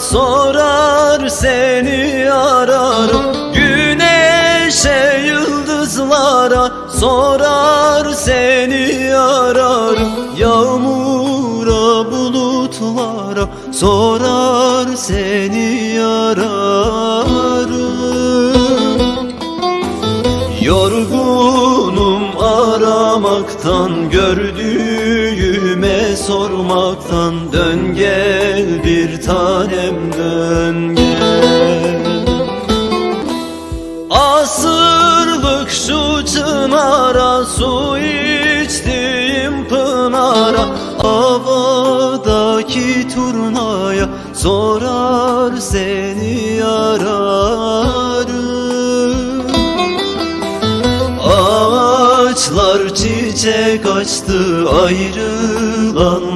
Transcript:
sorar seni ararım. Güneşe yıldızlara sorar seni ararım. Yağmura bulutlara sorar seni ararım. Yorgunum aramaktan Gördüğüme sormaktan Dön gel bir tanem dön gel Asırlık şu çınara Su içtiğim pınara Havadaki turnaya Sorar seni ararım Ağaçlar çiçek açtı ayrılanlar